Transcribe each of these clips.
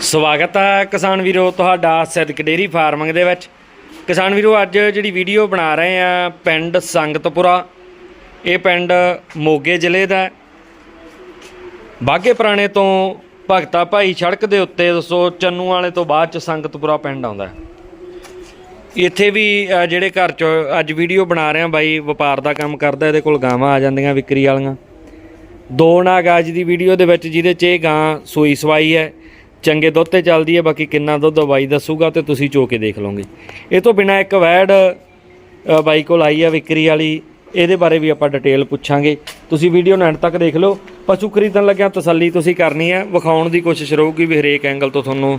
ਸਵਾਗਤ ਹੈ ਕਿਸਾਨ ਵੀਰੋ, ਤੁਹਾਡਾ ਸਿੱਧਕ ਡੇਰੀ ਫਾਰਮਿੰਗ ਦੇ ਵਿੱਚ। ਕਿਸਾਨ ਵੀਰੋ, ਅੱਜ ਜਿਹੜੀ ਵੀਡੀਓ ਬਣਾ ਰਹੇ ਆ ਪਿੰਡ ਸੰਗਤਪੁਰਾ, ਇਹ ਪਿੰਡ ਮੋਗੇ ਜ਼ਿਲ੍ਹੇ ਦਾ ਹੈ। ਬਾਗੇ ਪੁਰਾਣੇ ਤੋਂ ਭਗਤਾ ਭਾਈ ਸੜਕ ਦੇ ਉੱਤੇ, ਦੱਸੋ, ਚੰਨੂ ਵਾਲੇ ਤੋਂ ਬਾਅਦ ਚ ਸੰਗਤਪੁਰਾ ਪਿੰਡ ਆਉਂਦਾ ਇੱਥੇ ਵੀ ਜਿਹੜੇ ਘਰ ਚ ਅੱਜ ਵੀਡੀਓ ਬਣਾ ਰਹੇ ਆ ਬਾਈ, ਵਪਾਰ ਦਾ ਕੰਮ ਕਰਦਾ, ਇਹਦੇ ਕੋਲ ਗਾਵਾਂ ਆ ਜਾਂਦੀਆਂ ਵਿਕਰੀ ਵਾਲੀਆਂ। ਦੋ ਨਾਗ ਅੱਜ ਦੀ ਵੀਡੀਓ ਦੇ ਵਿੱਚ ਜਿਹਦੇ 'ਚ ਇਹ ਗਾਂ ਸੂਈ ਸਵਾਈ ਹੈ। ਚੰਗੇ ਦੁੱਧ ਤੇ ਚੱਲਦੀ ਹੈ, ਬਾਕੀ ਕਿੰਨਾ ਦੁੱਧ ਬਾਈ ਦੱਸੂਗਾ ਤੇ ਤੁਸੀਂ ਚੋ ਕੇ ਦੇਖ ਲਓਗੇ। ਇਹ ਤੋਂ ਬਿਨਾ ਇੱਕ ਵੈੜ ਬਾਈ ਕੋਲ ਆਈ ਆ ਵਿਕਰੀ ਵਾਲੀ, ਇਹਦੇ ਬਾਰੇ ਵੀ ਆਪਾਂ ਡਿਟੇਲ ਪੁੱਛਾਂਗੇ। ਤੁਸੀਂ ਵੀਡੀਓ ਨੂੰ ਐਂਡ ਤੱਕ ਦੇਖ ਲਓ। ਪਸ਼ੂ ਖਰੀਦਣ ਲੱਗਿਆ ਤਸੱਲੀ ਤੁਸੀਂ ਕਰਨੀ ਹੈ ਵਿਖਾਉਣ ਦੀ ਕੋਸ਼ਿਸ਼ ਰਹੂਗੀ ਵੀ ਹਰੇਕ ਐਂਗਲ ਤੋਂ ਤੁਹਾਨੂੰ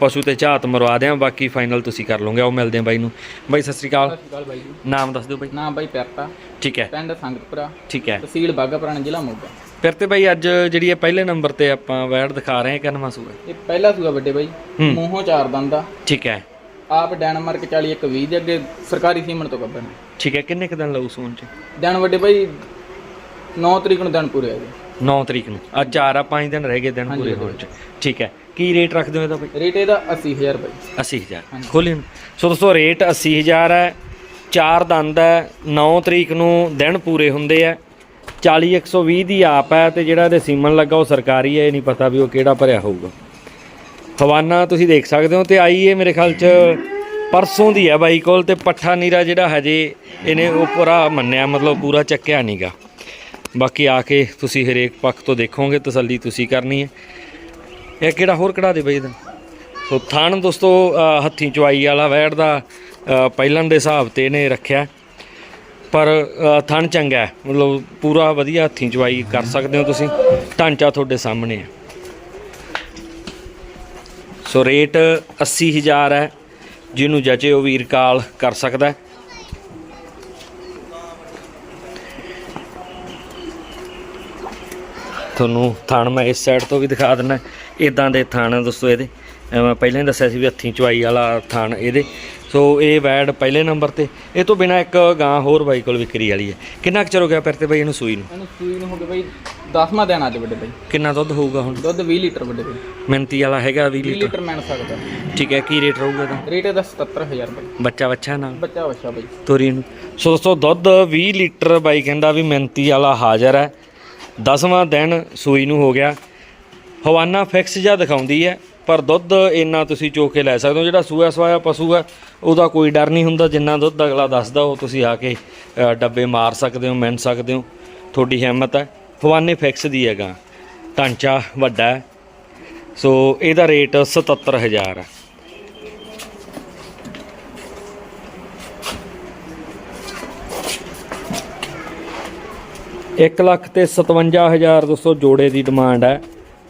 ਪਸ਼ੂ ਤੇ ਝਾਤ ਮਰਵਾ ਦਿਆਂ ਬਾਕੀ ਫਾਈਨਲ ਤੁਸੀਂ ਕਰ ਲਓਗੇ ਆਓ ਮਿਲਦੇ ਹਾਂ ਬਾਈ ਨੂੰ। ਬਾਈ ਸਤਿ ਸ੍ਰੀ ਅਕਾਲ। ਸਤਿ ਸ਼੍ਰੀ ਅਕਾਲ ਬਾਈ ਜੀ। ਨਾਮ ਦੱਸ ਦਿਓ ਬਾਈ। ਨਾਮ ਬਾਈ ਪਿਰਤਾ ਠੀਕ ਹੈ। ਪਿੰਡ ਸੰਗਤਪੁਰਾ। ਠੀਕ ਹੈ। ਤਹਿਸੀਲ ਬਾਗਾ ਪੁਰਾਣਾ ਜ਼ਿਲ੍ਹਾ ਮੋਗਾ। ਫਿਰ ਤੇ ਬਾਈ ਅੱਜ ਜਿਹੜੀ ਇਹ ਪਹਿਲੇ ਨੰਬਰ ਤੇ ਆਪਾਂ ਵੈੜ ਦਿਖਾ ਰਹੇ ਹਾਂ ਕਿੰਨਵਾਂ ਸੂਆ? ਇਹ ਪਹਿਲਾ ਸੂਆ ਵੱਡੇ ਬਾਈ। ਮੂੰਹੋਂ ਚਾਰ ਦੰਦ ਠੀਕ ਹੈ। ਆਪ ਡੈਨਮਾਰਕ 40 ਇੱਕ 20 ਦੇ ਅੱਗੇ ਸਰਕਾਰੀ ਸੀਮਨ ਤੋਂ ਕੱਢਣ ਠੀਕ ਹੈ ਕਿੰਨੇ ਕੁ ਦਿਨ ਲਊ ਸੂਣ ਚ? ਦਿਨ ਵੱਡੇ ਬਾਈ 9 ਤਰੀਕ ਨੂੰ ਦਿਨ ਪੂਰੇ ਆ ਜੀ। 9 ਤਰੀਕ ਨੂੰ। ਅੱਜ 4 ਆ 5 ਦਿਨ ਰਹਿ ਗਏ ਦਿਨ ਪੂਰੇ ਹੋਣ ਚ। ਠੀਕ ਹੈ। ਕੀ ਰੇਟ ਰੱਖਦੇ ਹੋ ਇਹਦਾ ਬਾਈ? ਰੇਟ ਇਹਦਾ 80000 ਬਾਈ। 80000 ਹਾਂਜੀ। ਖੋਲੀ ਸੋ ਦੋਸਤੋ ਰੇਟ 80000 ਹੈ ਚਾਰ ਦੰਦ ਹੈ 9 ਤਰੀਕ ਨੂੰ ਦਿਨ ਪੂਰੇ ਹੁੰਦੇ ਆ 40 120 ਦੀ ਆਪ ਹੈ ਤੇ ਜਿਹੜਾ ਇਹਦੇ ਸੀਮਨ ਲੱਗਾ ਉਹ ਸਰਕਾਰੀ ਹੈ ਇਹ ਨਹੀਂ ਪਤਾ ਵੀ ਉਹ ਕਿਹੜਾ ਭਰਿਆ ਹੋਊਗਾ। ਹਵਾਨਾ ਤੁਸੀਂ ਦੇਖ ਸਕਦੇ ਹੋ ਤੇ ਆਈ ਇਹ ਮੇਰੇ ਖਿਆਲ ਚ ਪਰਸੋਂ ਦੀ ਹੈ ਬਾਈ ਕੋਲ ਤੇ ਪੱਠਾ ਨੀਰਾ ਜਿਹੜਾ ਹਜੇ ਇਹਨੇ ਉਹ ਪੂਰਾ ਮੰਨਿਆ ਮਤਲਬ ਪੂਰਾ ਚੱਕਿਆ ਨਹੀਂਗਾ ਬਾਕੀ ਆ ਕੇ ਤੁਸੀਂ ਹਰੇਕ ਪੱਖ ਤੋਂ ਦੇਖੋਗੇ ਤਸੱਲੀ ਤੁਸੀਂ ਕਰਨੀ ਹੈ। ਇਹ ਕਿਹੜਾ ਹੋਰ ਕਢਾ ਦੇ ਬਈ ਇਹਦਾ? ਸੋ ਥਾਣ ਦੋਸਤੋ ਅ, ਹੱਥੀਂ ਚਵਾਈ ਵਾਲਾ ਵੈੜ ਦਾ ਪਹਿਲਾਂ ਦੇ ਹਿਸਾਬ ਤੇ ਇਹਨੇ ਰੱਖਿਆ। ਪਰ ਥਣ ਚੰਗਾ ਮਤਲਬ ਪੂਰਾ ਵਧੀਆ ਹੱਥੀਂ ਚਵਾਈ ਕਰ ਸਕਦੇ ਹੋ ਤੁਸੀਂ। ਢਾਂਚਾ ਤੁਹਾਡੇ ਸਾਹਮਣੇ ਹੈ। ਸੋ ਰੇਟ 80000 ਹੈ ਜਿਹਨੂੰ ਜਚੇ ਉਹ ਵੀਰ ਕਾਲ ਕਰ ਸਕਦਾ ਤੁਹਾਨੂੰ ਥਣ ਮੈਂ ਇਸ ਸਾਈਡ ਤੋਂ ਵੀ ਦਿਖਾ ਦਿੰਦਾ। ਇਦਾਂ ਦੇ ਥਣ ਆ ਦੋਸਤੋ ਇਹਦੇ। ਮੈਂ ਪਹਿਲਾਂ ਹੀ ਦੱਸਿਆ ਸੀ ਵੀ ਹੱਥੀਂ ਚਵਾਈ ਵਾਲਾ ਥਣ ਇਹਦੇ। ਸੋ ਇਹ ਵੈਡ ਪਹਿਲੇ ਨੰਬਰ ਤੇ। ਇਹ ਤੋਂ ਬਿਨਾ ਇੱਕ ਗਾਂ ਹੋਰ ਬਾਈ ਕੋਲ ਵਿਕਰੀ ਵਾਲੀ ਹੈ। ਕਿੰਨਾ ਕੁ ਚਿਰ ਹੋ ਗਿਆ ਫਿਰ ਤੇ ਬਾਈ ਇਹਨੂੰ ਸੂਈ ਨੂੰ? ਇਹਨੂੰ ਸੂਈ ਨੂੰ ਹੋ ਗਿਆ ਬਾਈ 10ਵਾਂ ਦਿਨ ਅੱਜ ਵੱਡੇ ਬਾਈ। ਕਿੰਨਾ ਦੁੱਧ ਹੋਊਗਾ ਹੁਣ? ਦੁੱਧ 20 ਲੀਟਰ ਵੱਡੇ ਬਾਈ। ਮਿੰਤੀ ਵਾਲਾ ਹੈਗਾ 20 20 ਲੀਟਰ। ਲੀਟਰ ਮਿਲ ਸਕਦਾ। ਠੀਕ ਹੈ ਕੀ ਰੇਟ ਰਹੂਗਾ ਇਹਦਾ? ਰੇਟ ਇਹਦਾ 77000 ਬਾਈ। ਬੱਚਾ ਬੱਚਾ ਨਾਲ? ਬੱਚਾ ਵਛਾ ਬਾਈ। ਤੋਰੀ ਨੂੰ। ਸੋ ਦੋਸਤੋ ਦੁੱਧ 20 ਲੀਟਰ ਬਾਈ ਕਹਿੰਦਾ ਵੀ ਮਿੰਤੀ ਵਾਲਾ ਹਾਜ਼ਰ ਹੈ। 10ਵਾਂ ਦਿਨ ਸੂਈ ਨੂੰ ਹੋ ਗਿਆ। ਹਵਾਨਾ ਫਿਕਸ ਜਿਹਾ ਦਿਖਾਉਂਦੀ ਹੈ, ਪਰ ਦੁੱਧ ਇੰਨਾ ਤੁਸੀਂ ਚੋ ਕੇ ਲੈ ਸਕਦੇ ਹੋ। ਜਿਹੜਾ ਸੂਆ ਸਵਾਇਆ ਪਸ਼ੂ ਹੈ, ਉਹਦਾ ਕੋਈ ਡਰ ਨਹੀਂ ਹੁੰਦਾ। ਜਿੰਨਾ ਦੁੱਧ ਅਗਲਾ ਦੱਸਦਾ, ਉਹ ਤੁਸੀਂ ਆ ਕੇ ਡੱਬੇ ਮਾਰ ਸਕਦੇ ਹੋ ਮਿੰਨ ਸਕਦੇ ਹੋ। ਤੁਹਾਡੀ ਹਿੰਮਤ ਹੈ। ਹਵਾਨੇ ਫਿਕਸ ਦੀ ਹੈਗਾ। ਢਾਂਚਾ ਵੱਡਾ ਸੋ ਇਹਦਾ ਰੇਟ 77000 ਹੈ। ਇੱਕ ਲੱਖ ਤੇ 57000 ਦੋਸਤੋ ਜੋੜੇ ਦੀ ਡਿਮਾਂਡ ਹੈ।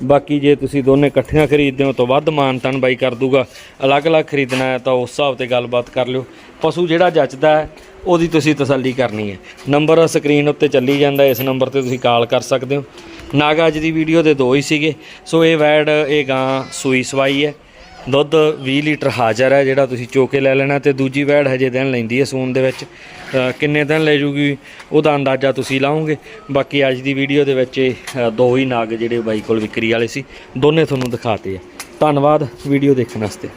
ਬਾਕੀ ਜੇ ਤੁਸੀਂ ਦੋਨੇ ਇਕੱਠੀਆਂ ਖਰੀਦਦੇ ਹੋ ਤਾਂ ਵੱਧ ਮਾਨਤਨ ਬਾਈ ਕਰ ਦੂਗਾ। ਅਲੱਗ-ਅਲੱਗ ਖਰੀਦਣਾ ਹੈ ਤਾਂ ਉਸ ਹਿਸਾਬ ਤੇ ਗੱਲਬਾਤ ਕਰ ਲਿਓ। ਪਸ਼ੂ ਜਿਹੜਾ ਜੱਚਦਾ ਹੈ, ਉਹਦੀ ਤੁਸੀਂ ਤਸੱਲੀ ਕਰਨੀ ਹੈ। ਨੰਬਰ ਸਕਰੀਨ ਉੱਤੇ ਚੱਲੀ ਜਾਂਦਾ, ਇਸ ਨੰਬਰ ਤੇ ਤੁਸੀਂ ਕਾਲ ਕਰ ਸਕਦੇ ਹੋ। ਨਾਗਾ ਅੱਜ ਦੀ ਵੀਡੀਓ ਦੇ ਦੋ ਹੀ ਸੀਗੇ। ਸੋ ਇਹ ਵੈਡ ਇਹ ਗਾਂ ਸੂਈ ਸਵਾਈ ਹੈ। ਦੁੱਧ 20 ਲੀਟਰ ਹਾਜ਼ਰ ਹੈ ਜਿਹੜਾ ਤੁਸੀਂ ਚੋ ਕੇ ਲੈ ਲੈਣਾ ਤੇ ਦੂਜੀ ਵੈੜ ਹਜੇ ਦਿਨ ਲੈਂਦੀ ਹੈ ਸੂਨ ਦੇ ਵਿੱਚ। ਕਿੰਨੇ ਦਿਨ ਲੈ ਜੂਗੀ ਉਹਦਾ ਅੰਦਾਜ਼ਾ ਤੁਸੀਂ ਲਾਓਗੇ। ਬਾਕੀ ਅੱਜ ਦੀ ਵੀਡੀਓ ਦੇ ਵਿੱਚ ਇਹ, ਦੋ ਹੀ ਨਾਗ ਜਿਹੜੇ ਬਾਈ ਕੋਲ ਵਿਕਰੀ ਵਾਲੇ ਸੀ ਦੋਨੇ ਤੁਹਾਨੂੰ ਦਿਖਾਤੇ ਆ। ਧੰਨਵਾਦ ਵੀਡੀਓ ਦੇਖਣ ਵਾਸਤੇ।